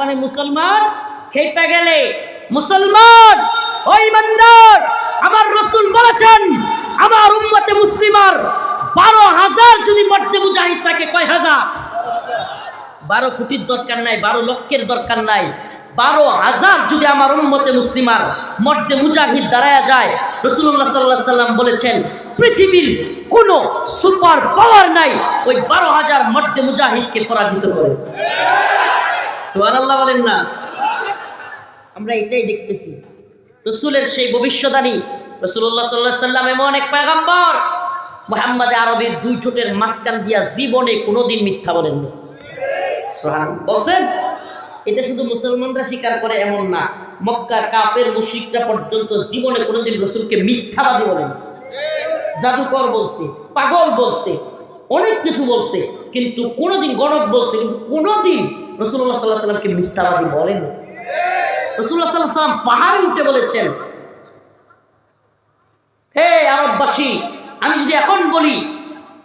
মানে মুসলমান? খেপে গেলে, মুসলমান, ওই মন্ডর আমার রসুল বলেছেন, আমার উম্মতে মুসলিমার বারো হাজার যদি মর্দে মুজাহিদ থাকে, কয় হাজার? বারো কোটির দরকার নাই, বারো লক্ষের দরকার নাই। বারো হাজার যদি আমার উম্মতে মুসলিমার মর্দে মুজাহিদ দাঁড়ায়া যায় রসুল্লাহ সাল্লাহ সাল্লাম বলেছেন, পৃথিবীর কোনো সুপার পাওয়ার নাই, ওই বারো হাজার মর্দে মুজাহিদকে পরাজিত করে। সোহান বলেন না। আমরা এটাই দেখতেছি। রসুলের সেই ভবিষ্যদানী রসুল্লাহ সাল্লাহ সাল্লাম এমন এক পেগাম্বর মোহাম্মদ আরবের দুই ঠোঁটের মাঝখান দিয়া জীবনে কোনোদিন মিথ্যা বলেননি। সুবহান- বলছেন, এটা শুধু মুসলমানরা স্বীকার করে এমন না, মক্কার কাপের মুশরিকরা পর্যন্ত জীবনে কোনোদিন রসুলকে মিথ্যাবাদী বলেন জাদুকর বলছে, পাগল বলছে, অনেক কিছু বলছে, কিন্তু কোনোদিন গণক বলছে, কিন্তু কোনোদিন রসুল্লাহ সাল্লাহ সাল্লামকে মিথ্যাবাদী বলেন রসুল্লাহ সাল্লাহ সাল্লাম পাহাড়ে উঠে বলেছেন। হে আরববাসী, আমি যদি এখন বলি,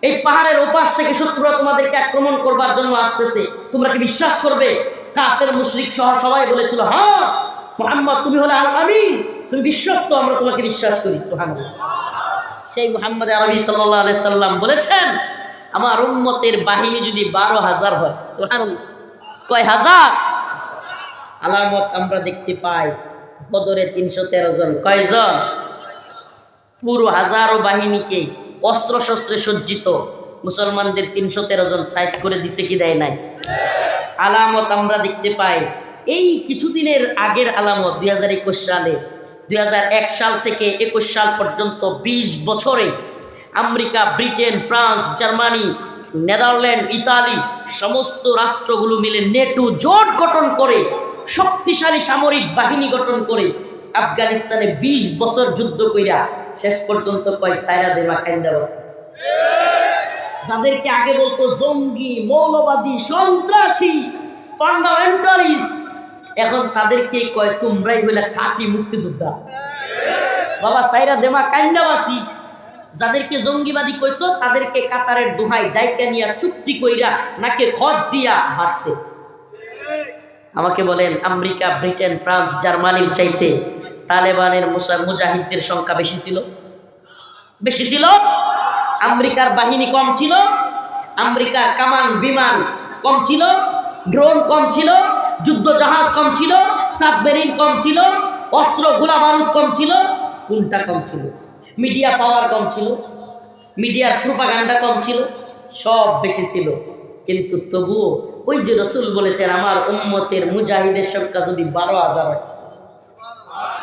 এই পাহাড়ের ওপাশ থেকে শত্রুরা তোমাদেরকে আক্রমণ করবার জন্য আসতেছে, তোমরা কি বিশ্বাস করবে? কাফের, মুশরিক সহ সবাই বলেছিল হ্যাঁ মোহাম্মদ, তুমি হলে আল আমিন তুমি বিশ্বস্ত, আমরা তোমাকে বিশ্বাস করি। সেই মোহাম্মদ আরবি সাল্লাহ সাল্লাম বলেছেন, আমার উম্মতের বাহিনী যদি বারো হাজার হয়, সুবহানাল্লাহ। কয় হাজার? আলামত আমরা দেখতে পাই, বদরে তিনশো তেরো জন। কয়জন? পুরো হাজারো বাহিনীকে অস্ত্র শস্ত্রে সজ্জিত। মুসলমানদের তিনশো তেরো জন সাইজ করে দিছে কি দেয় নাই? আলামত আমরা দেখতে পাই। এই কিছুদিনের আগের আলামত, দুই হাজার একুশ সালে, দুই সাল থেকে একুশ সাল পর্যন্ত ২০ বছরে America, Britain, France, Germany, Netherland, Italy সমস্ত রাষ্ট্রগুলো মিলে নেটো জোট গঠন করে, শক্তিশালী সামরিক বাহিনী গঠন করে আফগানিস্তানে ২০ বছর যুদ্ধ কইরা শেষ পর্যন্ত কয় সাইরা দেমা কাইন্দা বসে। যাদেরকে আগে বলতো জঙ্গি, মৌলবাদী, সন্ত্রাসী, ফান্ডামেন্টালিস্ট। এখন তাদেরকে কয়, তোমরাই হইলে খাঁটি মুক্তিযোদ্ধা। বাবা, সাইরা দেমা কান্দাবাসী যাদেরকে জঙ্গিবাদী কইতো, তাদেরকে কাতারের দোহাই দায়িকা নিয়া চুক্তি কইরা নাকে খত দিয়া ভাগছে। আমাকে বলেন, আমেরিকা, ব্রিটেন, ফ্রান্স, জার্মানির চাইতে তালেবানের মুজাহিদদের সংখ্যা বেশি ছিল? বেশি ছিল? আমেরিকার বাহিনী কম ছিল? আমেরিকার কামান, বিমান কম ছিল? ড্রোন কম ছিল? যুদ্ধ জাহাজ কম ছিল? সাবমেরিন কম ছিল? অস্ত্র গোলা বারুদ কম ছিল? কোনটা কম ছিল? মিডিয়া পাওয়ার কম ছিল, মিডিয়ার প্রোপাগান্ডা কম ছিল, সব বেশি ছিল। কিন্তু তবুও ওই যে রসুল বলেছেন, আমার উম্মতের মুজাহিদের সংখ্যা যদি বারো হাজার হয়।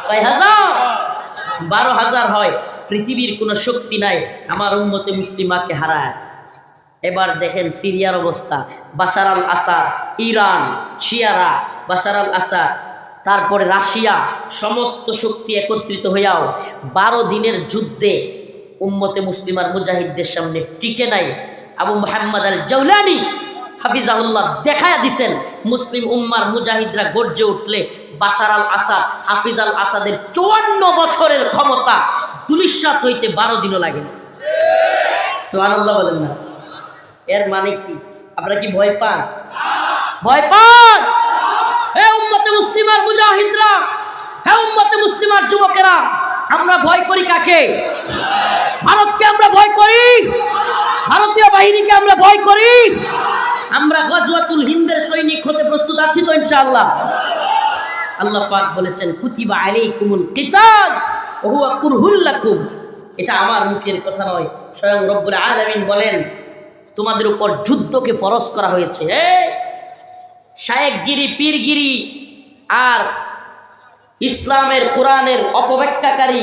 কয় হাজার? বারো হাজার হয়। পৃথিবীর কোনো শক্তি নাই, আমার উম্মতে মুসলিমাকে হারায়। এবার দেখেন সিরিয়ার অবস্থা। বাশার আল আসাদ ইরান, শিয়ারা, বাশার আল আসাদ তারপরে রাশিয়া, সমস্ত শক্তি একত্রিত হইয়াও বারো দিনের যুদ্ধে উম্মতে মুসলিমার মুজাহিদদের সামনে টিকে নাই। আবু মোহাম্মদ আল জৌলানি হাফিজাহুল্লাহ দেখায়া দিছেন, মুসলিম উম্মার মুজাহিদরা গর্জে উঠলে বাশার আল আসাদ হাফিজ আল আসাদের চুয়ান্ন বছরের ক্ষমতা দুলিশ্বাত হইতে বারো দিনও লাগে বলেন না। এর মানে কি? আপনারা কি ভয় পান? ভয় পান? মুসলিমার মুজাহিদরা হে উম্মতে মুসলিমার যুবকেরা, আমরা ভয় করি কাকে? ভারতকে আমরা ভয় করি? ভারতীয় বাহিনীকে আমরা ভয় করি? আমরা গজওয়াতুল হিন্দের সৈনিক হতে প্রস্তুত আছি তো ইনশাআল্লাহ। আল্লাহ পাক বলেছেন, কুতিবা আলাইকুমুল কিতাল ওয়া হুয়া কুরহুল লাকুম। এটা আমার মুখের কথা নয়, স্বয়ং রব্বুল আলামিন বলেন, তোমাদের উপর যুদ্ধকে ফরজ করা হয়েছে। এই শায়েকগিরি, পীরগিরি আর ইসলামের, কোরআনের অপব্যাখ্যাকারী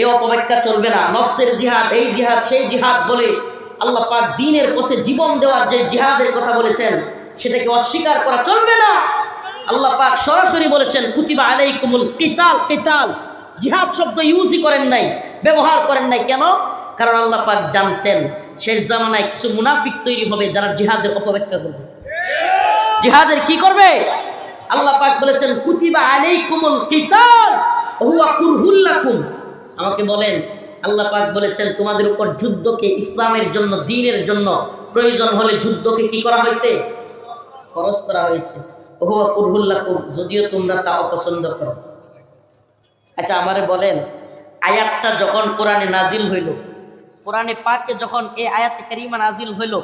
এই অপব্যাখ্যা চলবে না। নফসের জিহাদ, এই জিহাদ, সেই জিহাদ বলে আল্লাহ পাক দিনের পথে জীবন দেওয়ার যে জিহাদের কথা বলেছেন, সেটাকে অস্বীকার করা চলবে না। আল্লাহ পাক সরাসরি বলেছেন, কুতিবা আলাইকুমুল কিতাল কিতাল। জিহাদ শব্দ ইউজই করেন নাই, ব্যবহার করেন নাই। কেন? কারণ আল্লাহ পাক জানতেন, শেষ জামানায় কিছু মুনাফিক তৈরি হবে যারা জিহাদের অপব্যাখ্যা করবে। জিহাদের কি করবে? আল্লাহ পাক বলেছেন, কুতিবা আলাইকুমুল কিতাল হুয়া কুরহুল লাকুম। আমাকে বলেন, আল্লাহ পাক বলেছেন, তোমাদের উপর যুদ্ধকে ইসলামের জন্য দ্বীনের জন্য প্রয়োজন হলে যুদ্ধকে কি করা হয়েছে? খরচ করা হয়েছে। হুয়া কুরহুল্লাকুম যদিও তোমরা তা অপছন্দ করো। আচ্ছা আমারে বলেন, আয়াতটা যখন কোরআনে নাজিল হইল, কোরআনে পাকে যখন এই আয়াত কারিমা নাজিল হইল,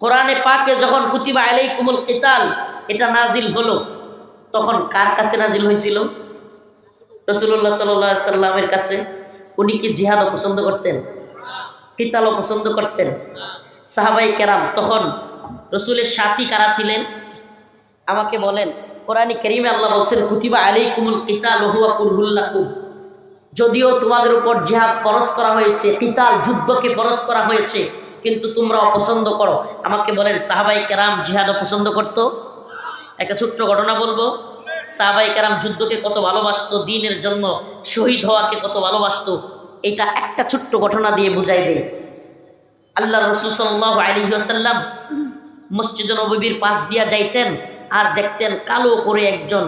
কোরআনে পাকে যখন কুতিবা আলাইকুমুল কিতাল এটা নাজিল হলো। তখন কার কাছে নাজিল হয়েছিল? রসুল্লাহ সাল্লাহ সাল্লামের কাছে। উনি কি জিহাদও পছন্দ করতেন? কিতালও পছন্দ করতেন? সাহাবাই কেরাম, তখন রসুলের সাথী কারা ছিলেন? আমাকে বলেন, কোরআনী করিমে আল্লাহ বলছেন, কুতিবা আলী কুমুল কিতাল হুয়া কুরহুল্লাকুম যদিও তোমাদের উপর জিহাদ ফরজ করা হয়েছে, কিতাল যুদ্ধকে ফরজ করা হয়েছে, কিন্তু তোমরা অপছন্দ করো। আমাকে বলেন, সাহাবাই কেরাম জিহাদ অপছন্দ করতো? একটা ছোট্ট ঘটনা বলব। সাহাবাই কারাম যুদ্ধকে কত ভালোবাসতো, দিনের জন্য শহীদ হওয়াকে কত ভালোবাসতো, এটা একটা ছোট্ট ঘটনা দিয়ে বুঝাই দেয় আল্লাহ রসুল সাল্লাহ আলী আসাল্লাম মসজিদ নবীর পাশ দিয়া যাইতেন আর দেখতেন কালো করে একজন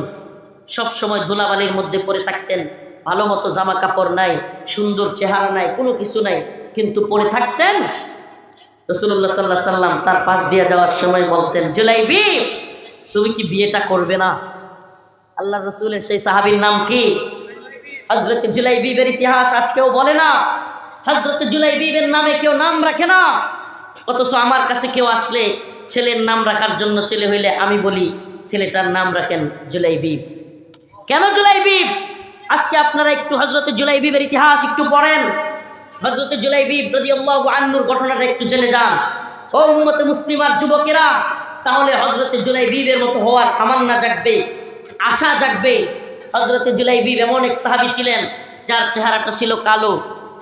সব সময় ধুলাবালির মধ্যে পড়ে থাকতেন, ভালো মতো জামা কাপড় নাই, সুন্দর চেহারা নাই, কোনো কিছু নাই, কিন্তু পড়ে থাকতেন। রসুল্লাহ সাল্লাহ সাল্লাম তার পাশ দিয়ে যাওয়ার সময় বলতেন, জুলাইবি তুমি কি বিয়েটা করবে না? আল্লাহ রসুলের সেই সাহাবীর নাম কি? হজরত জুলাই বিবের ইতিহাস আজকেও বলে না? হজরত জুলাই বিবের নামে কেউ নাম রাখে না? অথচ আমার কাছে কেউ আসলে ছেলের নাম রাখার জন্য ছেলে হইলে আমি বলি, ছেলেটার নাম রাখেন জুলাই বিব কেন জুলাইবিব? আজকে আপনারা একটু হজরত জুলাই বিবের ইতিহাস একটু পড়েন। হজরত জুলাইবিব যদি আল্লাহ আন্নুর ঘটনাটা একটু জেনে যান। ও উম্মতে মুসলিমার যুবকেরা তাহলে হজরতে জুলাইবিবের মতো হওয়ার তামান্না জাগবে, আশা জাগবে। হজরতে জুলাইবিব এমন এক সাহাবি ছিলেন, যার চেহারাটা ছিল কালো,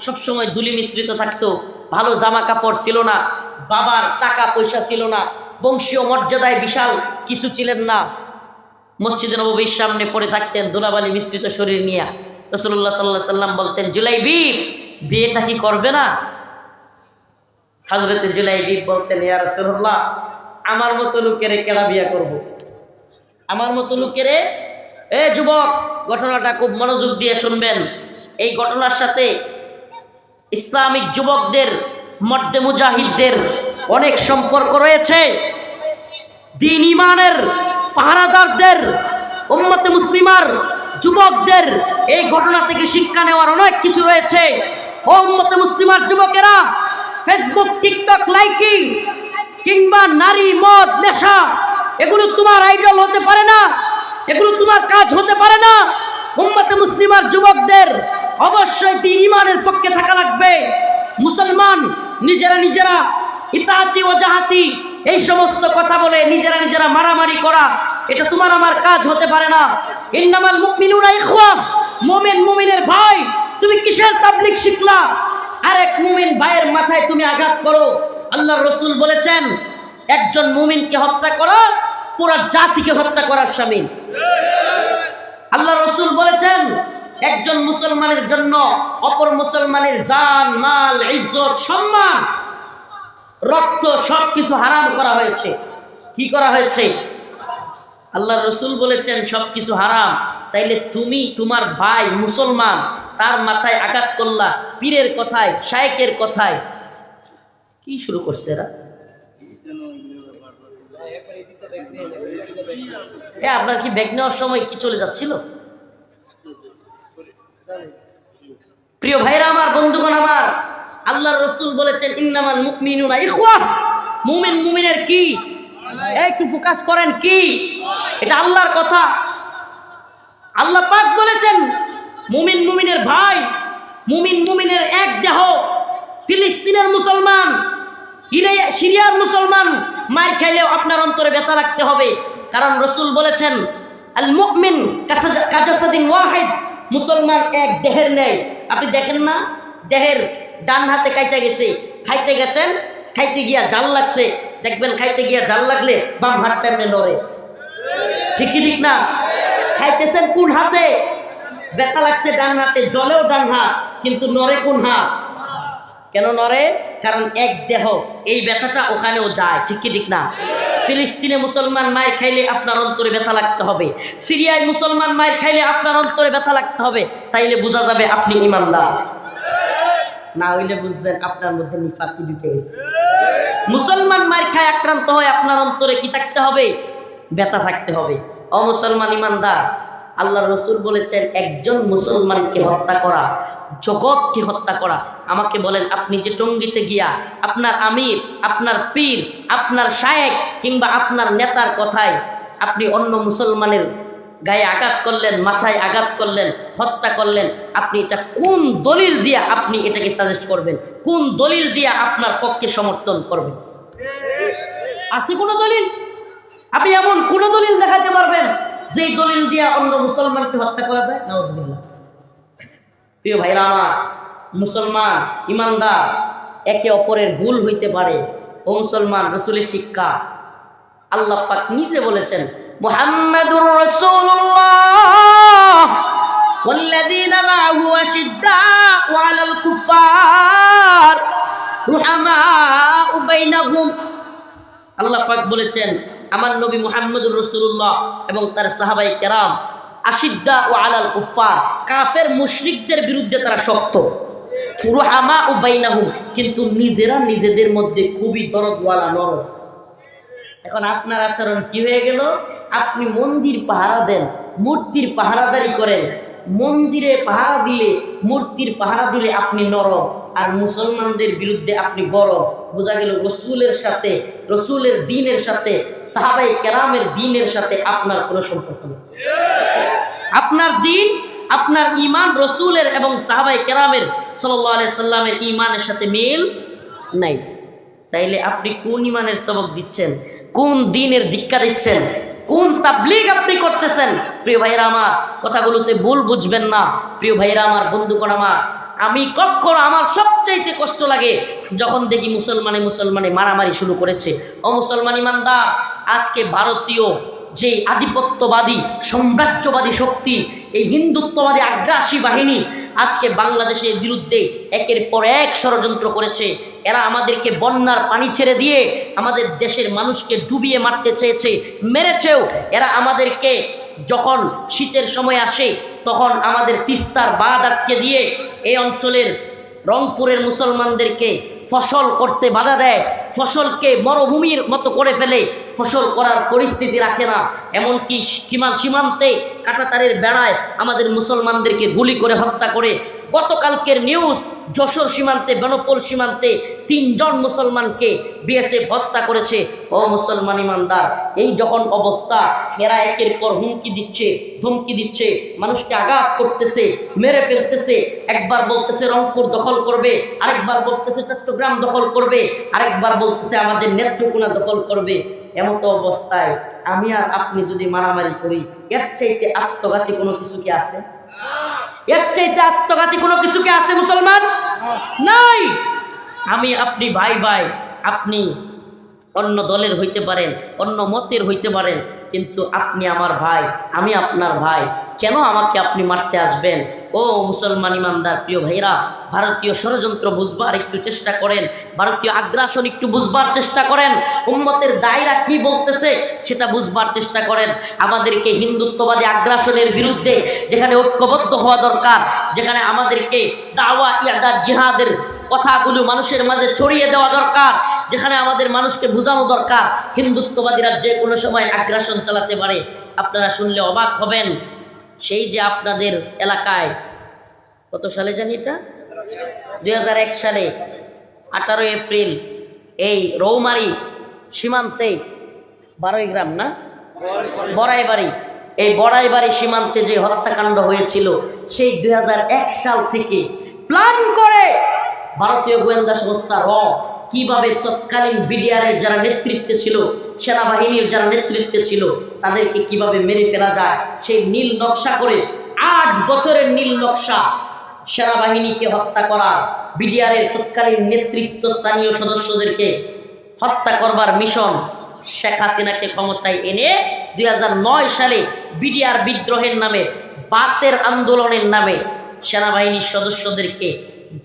সবসময় দুলি মিশ্রিত থাকতো, ভালো জামা কাপড় ছিল না, বাবার টাকা পয়সা ছিল না, বংশীয় মর্যাদায় বিশাল কিছু ছিলেন না। মসজিদে নবীর সামনে পড়ে থাকতেন দোলাবালি মিশ্রিত শরীর নিয়ে। রসুল্লাহ সাল্লাহ সাল্লাম বলতেন জুলাইবিব বিয়েটা কি করবে না? হজরতে জুলাইবিব বলতেন, ইয়া রসুল্লাহ আমার মতো লোকেরে কেডা বিয়া করব। আমার মতো লোকেরে, এ যুবক, ঘটনাটা খুব মনোযোগ দিয়ে শুনবেন। এই ঘটনার সাথে ইসলামিক যুবকদের, মর্দে মুজাহিদদের অনেক সম্পর্ক রয়েছে। দিন ইমানের পাহারাদারদের, উম্মতে মুসলিমার যুবকদের এই ঘটনা থেকে শিক্ষা নেওয়ার অনেক কিছু রয়েছে। ও উম্মতে মুসলিমার যুবকেরা ফেসবুক টিকটক লাইকিং কিংবা নারী, মদ, নেশা, এগুলো তোমার আইডল হতে পারে না, এগুলো তোমার কাজ হতে পারে না। উম্মতে মুসলিমার যুবকদের অবশ্যই তিন ইমানের পক্ষে থাকা লাগবে। মুসলমান নিজেরা নিজেরা ইতাহাতি ও জাহাতি, এই সমস্ত কথা বলে নিজেরা নিজেরা মারামারি করা, এটা তোমার আমার কাজ হতে পারে না। ইন্নামাল মুমিনুনা ইখওয়া, মুমিন মুমিনের ভাই, তুমি কিসের তাবলিগ শিখলা? আরেক মুমিন ভাইয়ের মাথায় তুমি আঘাত করো। আল্লাহ রসুল বলেছেন, একজন মুমিনকে হত্যা করা, পুরো জাতিকে হত্যা করার স্বামী। আল্লাহ রসুল বলেছেন, একজন মুসলমানের জন্য অপর মুসলমানের জান, মাল, ইজ্জত, সম্মান, রক্ত সব কিছু হারাম করা হয়েছে। কি করা হয়েছে? আল্লাহ রসুল বলেছেন সব কিছু হারাম। তাইলে তুমি তোমার ভাই মুসলমান, তার মাথায় আঘাত করলা, পীরের কথায়, শায়েকের কথায়। কি শুরু করছে এরা? এ, আপনার কি ব্যাগ নেওয়ার সময় কি চলে যাচ্ছিল? প্রিয় ভাইরা, আমার বন্ধুগণ, আমার আল্লাহ রসুল বলেছেন, ইন্নামাল মুকমিনুনা ইখওয়া। মুমিন মুমিনের কি? একটু ফোকাস করেন, কি? এটা আল্লাহর কথা। আল্লাহ পাক বলেছেন, মুমিন মুমিনের ভাই, মুমিন মুমিনের এক দেহ। ফিলিস্তিনের মুসলমান সিরিয়ার মুসলমান, মার খাইলেও আপনার অন্তরে ব্যথা রাখতে হবে। কারণ রসুল বলেছেন, আল মুকমিন কাজাসাদিন ওয়াহিদ। মুসলমান এক দেহের নেই। আপনি দেখেন না, দেহের ডান হাতে খাইতে গেছে। খাইতে গেছেন, খাইতে গিয়া জাল লাগছে। দেখবেন খাইতে গিয়া জাল লাগলে বাম হাতটা এমনি নড়ে। ঠিকই ঠিক না? খাইতেছেন কোন হাতে? ব্যথা লাগছে ডান হাতে, জলেও ডান হাত, কিন্তু নড়ে কোন হাত? কেন নড়ে কারণ এক দেহ, এই ব্যথাটা ওখানেও যায়, ঠিক কি ঠিক না? ফিলিস্তিনে মুসলমান মায়ের খাইলে আপনার অন্তরে ব্যথা লাগতে হবে। সিরিয়ায় মুসলমান মায়ের খাইলে আপনার অন্তরে ব্যথা লাগতে হবে। তাইলে বোঝা যাবে আপনি ইমানদার। না হইলে বুঝবেন আপনার মধ্যে ঢুকে গেছে মুসলমান মায়ের খায় আক্রান্ত হয়, আপনার অন্তরে কি থাকতে হবে? ব্যথা থাকতে হবে। অমুসলমান ইমানদার আল্লাহ রসুল বলেছেন, একজন মুসলমানকে হত্যা করা, জগৎকে হত্যা করা আমাকে বলেন, আপনি যে টঙ্গিতে গিয়া আপনার আমির, আপনার পীর, আপনার শায়েক কিংবা আপনার নেতার কথায় আপনি অন্য মুসলমানের গায়ে আঘাত করলেন, মাথায় আঘাত করলেন, হত্যা করলেন, আপনি এটা কোন দলিল দিয়ে আপনি এটাকে সাজেস্ট করবেন? কোন দলিল দিয়ে আপনার পক্ষে সমর্থন করবেন? আছে কোনো দলিল? আপনি এমন কোন দলিল দেখাতে পারবেন যেই দলিল দিয়ে অন্য মুসলমানকে হত্যা করা যায়? নওয়াজবিল্লাহ প্রিয় ভাইরা আমার মুসলমান ইমানদার একে অপরের ভুল হইতে পারে ও মুসলমান রসুলের শিক্ষা আল্লাহ পাক নিজে বলেছেন মুহাম্মাদুর রাসূলুল্লাহ والذين معه أشداء على الكفار رحماء بينهم আল্লাহ পাক বলেছেন আমার নবী মুহাম্মদুর রসুল্লাহ এবং তার সাহাবাই কেরাম আশিদ্দা ও আলাল কুফার কাফের মুশরিকদের বিরুদ্ধে তারা শক্ত রুহামা ও বাইনাহুম। কিন্তু নিজেরা নিজেদের মধ্যে খুবই দরদওয়ালা, নরম। এখন আপনার আচরণ কি হয়ে গেল? আপনি মন্দির পাহারা দেন, মূর্তির পাহারাদারি করেন। মন্দিরে পাহারা দিলে, মূর্তির পাহারা দিলে আপনি নরম। আর মুসলমানদের বিরুদ্ধে আপনি গরম। বোঝা গেল রসুলের সাথে, রসুলের দিনের সাথে সাহাবাই কেরামের দিনের সাথে আপনার কোনো সম্পর্ক নেই। আপনার দিন আপনার ইমান রসুলের এবং সাহাবাই কেরামের সাল্লামের ইমানের সাথে মিল নাই। তাইলে আপনি কোন ইমানের সবক দিচ্ছেন? কোন দিনের দীক্ষা দিচ্ছেন? কোন তাবলিগ আপনি করতেছেন? প্রিয় ভাইরা আমার, কথাগুলোতে ভুল বুঝবেন না। প্রিয় ভাইরা আমার, বন্ধুগণ আমার, আমি কখনো আমার সবচাইতে কষ্ট লাগে যখন দেখি মুসলমানে মুসলমানে মারামারি শুরু করেছে। ও মুসলমান ইমানদার, আজকে ভারতীয় যে আধিপত্যবাদী, সাম্রাজ্যবাদী শক্তি, এই হিন্দুত্ববাদী আগ্রাসী বাহিনী আজকে বাংলাদেশের বিরুদ্ধে একের পর এক ষড়যন্ত্র করেছে। এরা আমাদেরকে বন্যার পানি ছেড়ে দিয়ে আমাদের দেশের মানুষকে ডুবিয়ে মারতে চেয়েছে। মেরেছেও এরা আমাদেরকে যখন শীতের সময় আসে, তখন আমাদের তিস্তার বাঁধ আটকে দিয়ে এই অঞ্চলের রংপুরের মুসলমানদেরকে ফসল করতে বাধা দেয়, ফসলকে মরুভূমির মতো করে ফেলে, ফসল করার পরিস্থিতি রাখে না। এমনকি সীমান সীমান্তে কাটাতারের বেড়ায় আমাদের মুসলমানদেরকে গুলি করে হত্যা করে গতকালকের নিউজ, যশোর সীমান্তে, বেনপোল সীমান্তে তিনজন মুসলমানকে বিএসএফ হত্যা করেছে। ও মুসলমান ইমানদার, এই যখন অবস্থা এরা একের পর হুমকি দিচ্ছে, ধমকি দিচ্ছে, মানুষকে আঘাত করতেছে, মেরে ফেলতেছে, একবার বলতেছে রংপুর দখল করবে, আরেকবার বলতেছে চট্টগ্রাম দখল করবে, আরেকবার বলতেছে আমাদের নেত্রকোনা দখল করবে। এমতো অবস্থায় আমি আর আপনি যদি মারামারি করি, এর চাইতে আত্মঘাতী কোনো কিছু কি আছে? এর চাইতে আত্মঘাতী কোনো কিছু কি আছে মুসলমান? নাই। আমি আপনি ভাই ভাই, আপনি অন্য দলের হইতে পারেন, অন্য মতের হইতে পারেন, কিন্তু আপনি আমার ভাই, আমি আপনার ভাই। কেন আমাকে আপনি মারতে আসবেন? ও মুসলমান ইমানদার, প্রিয় ভাইরা ভারতীয় ষড়যন্ত্র বুঝবার একটু চেষ্টা করেন, ভারতীয় আগ্রাসন একটু বুঝবার চেষ্টা করেন, উম্মতের দায়রা কি বলতেছে সেটা বুঝবার চেষ্টা করেন। আমাদেরকে হিন্দুত্ববাদী আগ্রাসনের বিরুদ্ধে যেখানে ঐক্যবদ্ধ হওয়া দরকার, যেখানে আমাদেরকে দাওয়া, ইয়াদা, জিহাদের কথাগুলো মানুষের মাঝে ছড়িয়ে দেওয়া দরকার, যেখানে আমাদের মানুষকে বোঝানো দরকার, হিন্দুত্ববাদীরা যে কোনো সময় আগ্রাসন চালাতে পারে। আপনারা শুনলে অবাক হবেন সেই যে আপনাদের এলাকায়, কত সালে জানি এটা? দু হাজার এক সালে, আঠারোই এপ্রিল, এই রৌমারি সীমান্তে, বারোই গ্রাম না? বড়াইবাড়ি, এই বড়াইবাড়ি সীমান্তে যে হত্যাকাণ্ড হয়েছিল, সেই দু হাজার এক সাল থেকে প্ল্যান করে ভারতীয় গোয়েন্দা সংস্থা র কীভাবে তৎকালীন বিডিআরের যারা নেতৃত্বে ছিল, সেনাবাহিনীর যারা নেতৃত্বে ছিল, তাদেরকে কীভাবে মেরে ফেলা যায়, সেই নীল নকশা করে আট বছরের নীল নকশা সেনাবাহিনীকে হত্যা করা, বিডিআরের তৎকালীন নেতৃত্ব স্থানীয় সদস্যদেরকে হত্যা করবার মিশন শেখ হাসিনাকে ক্ষমতায় এনে দুই হাজার নয় সালে বিডিআর বিদ্রোহের নামে, বাতের আন্দোলনের নামে সেনাবাহিনীর সদস্যদেরকে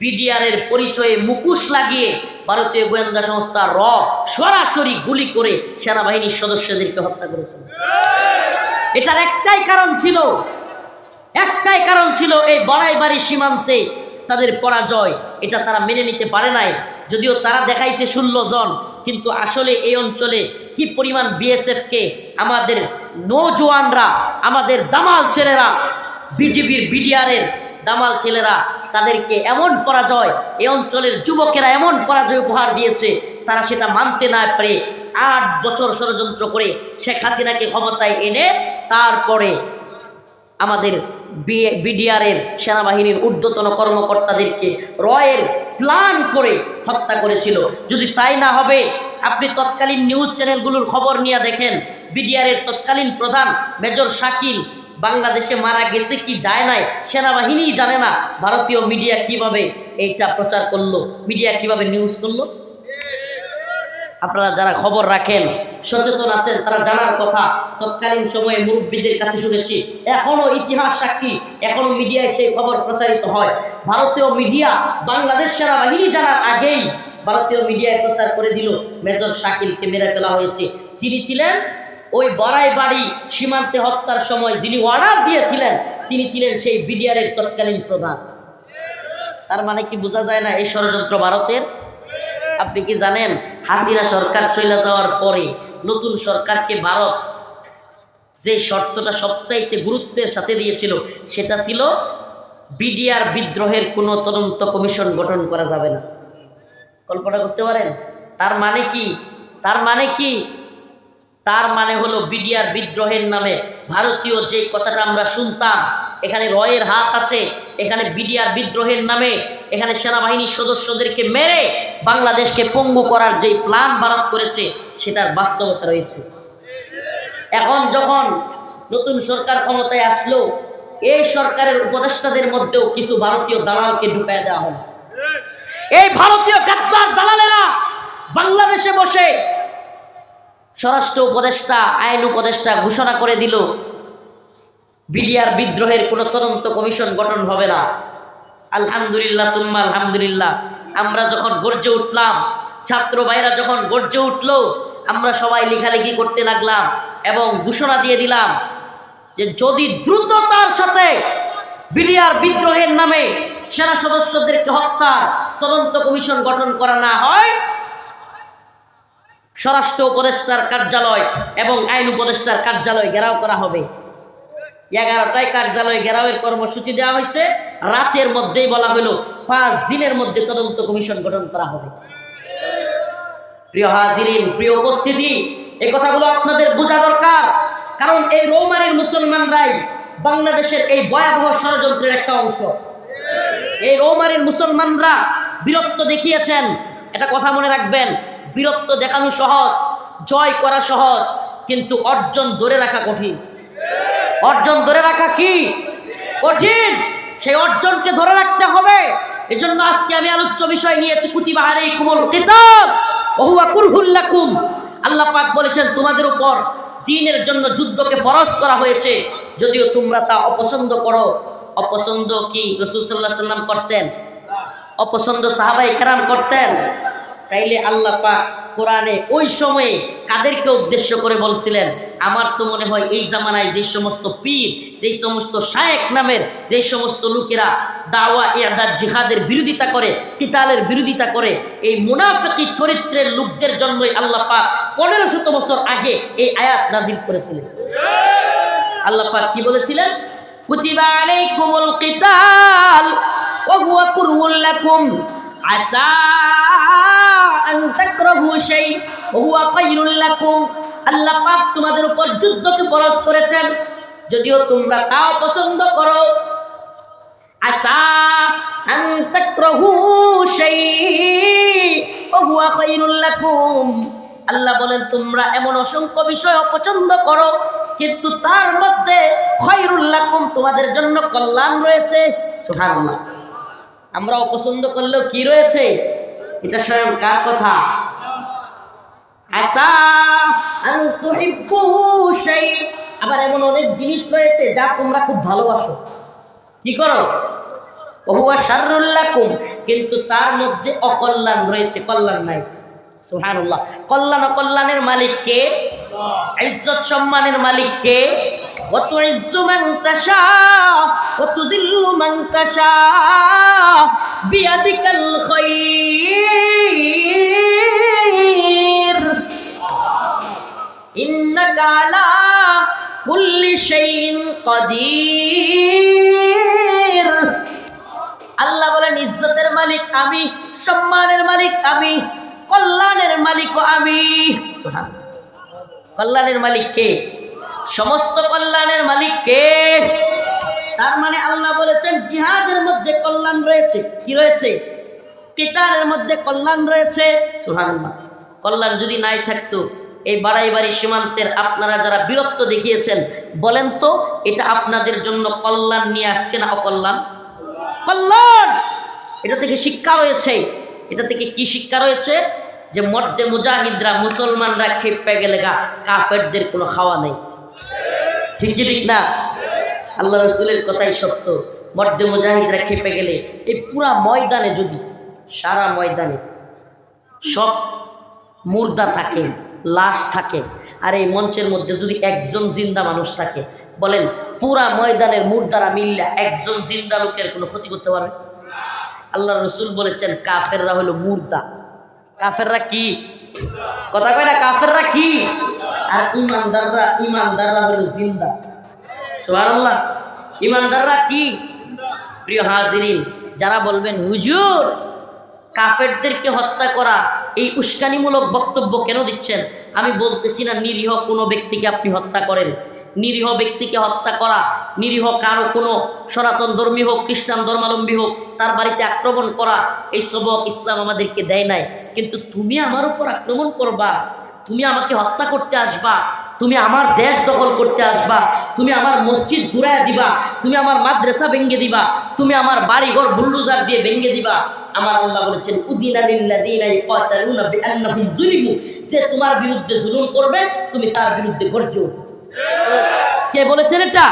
বিডিআরের পরিচয়ে মুকুশ লাগিয়ে ভারতীয় গোয়েন্দা সংস্থা র সরাসরি গুলি করে সেনাবাহিনীর সদস্যদেরকে হত্যা করেছিল। এটার একটাই কারণ ছিল, একটাই কারণ ছিল এই বড়াইবাড়ি সীমান্তে তাদের পরাজয়। এটা তারা মেনে নিতে পারে নাই, যদিও তারা দেখাইছে ষোলো জন, কিন্তু আসলে এই অঞ্চলে কি পরিমাণ বিএসএফকে আমাদের নৌজওয়ানরা আমাদের দামাল ছেলেরা, বিজিবির বিডিআরের দামাল ছেলেরা তাদেরকে এমন পরাজয় এই অঞ্চলের যুবকেরা এমন পরাজয় উপহার দিয়েছে, তারা সেটা মানতে না পারে আট বছর ষড়যন্ত্র করে শেখ হাসিনাকে ক্ষমতায় এনে তারপরে আমাদের বিডিআরের সেনাবাহিনীর ঊর্ধ্বতন কর্মকর্তাদেরকে রয়ের প্ল্যান করে হত্যা করেছিল। যদি তাই না হবে, আপনি তৎকালীন নিউজ চ্যানেলগুলোর খবর নিয়ে দেখেন, বিডিআরের তৎকালীন প্রধান মেজর শাকিল বাংলাদেশে মারা গেছে কি যায় নাই, সেনাবাহিনী জানে না। ভারতীয় মিডিয়া কীভাবে এইটা প্রচার করল মিডিয়া কীভাবে নিউজ করল? আপনারা যারা খবর রাখেন, সচেতন আছেন, তারা জানার কথা। তৎকালীন সময়ে মুরব্বীদের কাছে শুনেছি, এখনও ইতিহাস সাক্ষী, এখনও মিডিয়ায় সেই খবর প্রচারিত হয়। ভারতীয় মিডিয়া বাংলাদেশ সেনাবাহিনী জানার আগেই ভারতীয় মিডিয়ায় প্রচার করে দিল। মেজর শাকিলকে মেরে ফেলা হয়েছে। যিনি ছিলেন ওই বড়াই বাড়ি সীমান্তে হত্যার সময় যিনি অর্ডার দিয়েছিলেন, তিনি ছিলেন সেই বিডিআরের তৎকালীন প্রধান। তার মানে কি বোঝা যায় না এই ষড়যন্ত্র ভারতের? আপনি কি জানেন, হাসিনা সরকার চলে যাওয়ার পরে নতুন সরকারকে ভারত যে শর্তটা সবচাইতে গুরুত্বের সাথে দিয়েছিল, সেটা ছিল বিডিআর বিদ্রোহের কোনো তদন্ত কমিশন গঠন করা যাবে না। কল্পনা করতে পারেন? তার মানে কি? তার মানে কি? তার মানে হলো বিডিআর বিদ্রোহের নামে ভারতীয় যে কথাটা আমরা শুনতাম, এখানে রয়ের হাত আছে, এখানে বিডিআর বিদ্রোহের নামে, এখানে সেনাবাহিনীর সদস্যদেরকে মেরে বাংলাদেশকে পঙ্গু করার যে প্ল্যান ভারত করেছে, সেটার বাস্তবতা রয়েছে। এখন যখন নতুন সরকার ক্ষমতায় আসলো, এই সরকারের উপদেষ্টাদের মধ্যেও কিছু ভারতীয় দালালকে ঢুকায় দেওয়া হলো। এই ভারতীয় গাদ্দার দালালেরা বাংলাদেশে বসে স্বরাষ্ট্র উপদেষ্টা, আইন উপদেষ্টা ঘোষণা করে দিল বিডিআর বিদ্রোহের কোনো তদন্ত কমিশন গঠন হবে না। আলহামদুলিল্লাহ, সুম্মা আলহামদুলিল্লাহ। আমরা যখন গর্জে উঠলাম, ছাত্র ভাইরা যখন গর্জে উঠল, আমরা সবাই লেখালেখি করতে লাগলাম এবং ঘোষণা দিয়ে দিলাম যে যদি দ্রুততার সাথে বিডিআর বিদ্রোহের নামে সেনা সদস্যদেরকে হত্যার তদন্ত কমিশন গঠন করা না হয় স্বরাষ্ট্র উপদেষ্টার কার্যালয় এবং আইন উপদেষ্টার কার্যালয় ঘেরাও করা হবে। এগারোটায় কার্যালয় ঘেরাওয়ের কর্মসূচি দেওয়া হয়েছে। রাতের মধ্যেই বলা হলো, পাঁচ দিনের মধ্যে তদন্ত কমিশন গঠন করা হবে। প্রিয় হাজিরিন, প্রিয় উপস্থিতি, এই কথাগুলো আপনাদের বোঝা দরকার। কারণ এই রৌমানের মুসলমানরাই বাংলাদেশের এই ভয়াবহ ষড়যন্ত্রের একটা অংশ। এই রৌমানের মুসলমানরা বীরত্ব দেখিয়েছেন। এটা কথা মনে রাখবেন বীরত্ব দেখানো সহজ, জয় করা সহজ, কিন্তু অর্জন ধরে রাখা কঠিন। অর্জন ধরে রাখা কি? কঠিন। সেই অর্জনকে ধরে রাখতে হবে। এজন্য আজকে আমি আলোচ্য বিষয় নিয়েছি কুতিবাহারে কুমল কিতাব। ওহুয়া কুরহুল্লাকুম আল্লাহ পাক বলেছেন, তোমাদের উপর দিনের জন্য যুদ্ধকে ফরজ করা হয়েছে। যদিও তোমরা তা অপছন্দ করো। অপছন্দ কি? রসুল সাল্লাহ সাল্লাম করতেন। অপছন্দ সাহাবাই কেরাম করতেন। তাইলে আল্লাহ পাক কোরআনে ওই সময়ে কাদেরকে উদ্দেশ্য করে বলছিলেন, আমার তো মনে হয় এই জামানায় যে সমস্ত পীর, যে সমস্ত শায়েক নামের, যে সমস্ত লোকেরা দাওয়া ইয়াদার জিহাদের বিরোধিতা করে, কিতালের বিরোধিতা করে, এই মুনাফিকি চরিত্রের লোকদের জন্যই আল্লাহ পাক পনেরো শত বছর আগে এই আয়াত নাজিল করেছিলেন। আল্লাহ পাক কি বলেছিলেন? কুতিবা আলাইকুমুল কিতাল ওয়া হুয়া কুরহুল লাকুম। আল্লাহ তোমাদের উপর যুদ্ধকে ফরজ করেছেন। যদিও তোমরা তাও পছন্দ করো। আসা আন তাকরাহু শাই হুয়া আল্লাহ বলেন, তোমরা এমন অসংখ্য বিষয় অপছন্দ করো, কিন্তু তার মধ্যে খয়রুল্লাকুম তোমাদের জন্য কল্যাণ রয়েছে। সুবহানাল্লাহ। আমরা অপছন্দ করলেও কি রয়েছে এটা স্বয়ং কার কথা আসা আন তুহিব্বু শাই আবার এমন অনেক জিনিস রয়েছে যা তোমরা খুব ভালোবাসো কি করো ওহুয়া শাররুল্লাকুম কিন্তু তার মধ্যে অকল্যাণ রয়েছে কল্যাণ নাই সুবহানাল্লাহ কল্যাণ অকল্যাণের মালিক কে ইজ্জত সম্মানের মালিক কে وتعز من تشاء وتذل من تشاء বিয়াদিকাল খৈর। ইন্নাকা কুল্লি শাইইন কদির। আল্লাহ বলেন, ইজ্জতের মালিক আমি, সম্মানের মালিক আমি, কল্যাণের মালিকও আমি। কল্যাণের মালিক কে? সমস্ত কল্যাণের মালিক কে? তার মানে আল্লাহ বলেছেন, জিহাদের মধ্যে কল্যাণ রয়েছে। কি রয়েছে? কিতালের মধ্যে কল্যাণ রয়েছে। সুবহানাল্লাহ। কল্যাণ যদি নাই থাকতো, এই বাড়াই বাড়ি সীমান্তের আপনারা যারা বীরত্ব দেখিয়েছেন, বলেন তো, এটা আপনাদের জন্য কল্যাণ নিয়ে আসছে না অকল্যাণ? কল্যাণ! এটা থেকে শিক্ষা রয়েছে। এটা থেকে কি শিক্ষা রয়েছে? যে মধ্যে মুজাহিদরা, মুসলমানরা খেপে গেলে গা, কাফেরদের কোনো খাওয়া নেই। ঠিকই ঠিক না? আল্লাহ রসুলের কথাই সত্য। মর্দে মুজাহিদরা খেপে গেলে এই পুরা ময়দানে যদি, সারা ময়দানে সব মুর্দা থাকে, লাশ থাকে, আর এই মঞ্চের মধ্যে যদি একজন জিন্দা মানুষ থাকে, বলেন পুরা ময়দানের মুর্দারা মিললে একজন জিন্দা লোকের কোনো ক্ষতি করতে পারবে? আল্লাহ রসুল বলেছেন, কাফেররা হলো মুর্দা। কাফেররা কি? কথা কয় না, কাফেররা কি? আর ইমানদাররা ইমানদাররা হলো জিন্দা। সুবহানাল্লাহ। ইমানদাররা কি? প্রিয় হাজিরিন, যারা বলবেন, হুজুর, কাফেরদেরকে হত্যা করা এই উস্কানিমূলক বক্তব্য কেন দিচ্ছেন? আমি বলতেছি না, নিরীহ কোনো ব্যক্তিকে আপনি হত্যা করেন। নিরীহ ব্যক্তিকে হত্যা করা, নিরীহ কারও কোনো সনাতন ধর্মী হোক, খ্রিস্টান ধর্মাবলম্বী হোক, তার বাড়িতে আক্রমণ করা, এই সবক ইসলাম আমাদেরকে দেয় নাই। কিন্তু তুমি আমার উপর আক্রমণ করবা, তুমি আমাকে হত্যা করতে আসবা তুমি আমার দেশ দখল করতে আসবা, তুমি আমার মসজিদ ঘুরায় দিবা, তুমি আমার মাদ্রাসা ভেঙ্গে দিবা, তুমি আমার বাড়িঘর বুল্লুজার দিয়ে ভেঙ্গে দিবা। আমার আল্লাহ বলেছেন যে তোমার বিরুদ্ধে জুলুম করবে, তুমি তার বিরুদ্ধে গর্জে কে বলেছেন এটা?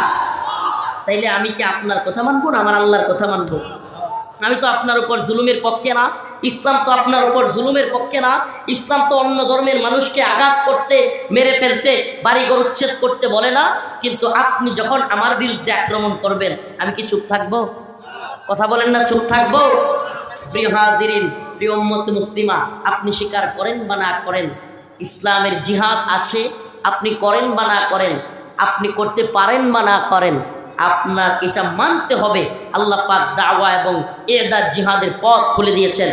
তাইলে আমি কি আপনার কথা মানবো না আমার আল্লাহর কথা মানবো? আমি তো আপনার উপর জুলুমের পক্ষে না। ইসলাম তো আপনার উপর জুলুমের পক্ষে না। ইসলাম তো অন্য ধর্মের মানুষকে আঘাত করতে, মেরে ফেলতে বাড়িঘর উচ্ছেদ করতে বলে না। কিন্তু আপনি যখন আমার বিরুদ্ধে আক্রমণ করবেন, আমি কি চুপ থাকব? কথা বলেন না, চুপ থাকব? প্রিয় হাজিরিন, প্রিয় মুসলিমা, আপনি স্বীকার করেন বা না করেন, ইসলামের জিহাদ আছে, আপনি করেন বা না করেন, আপনি করতে পারেন বা না করেন আপনার এটা মানতে হবে। আল্লাহ পাক দাওয়া এবং এদার জিহাদের পথ খুলে দিয়েছেন।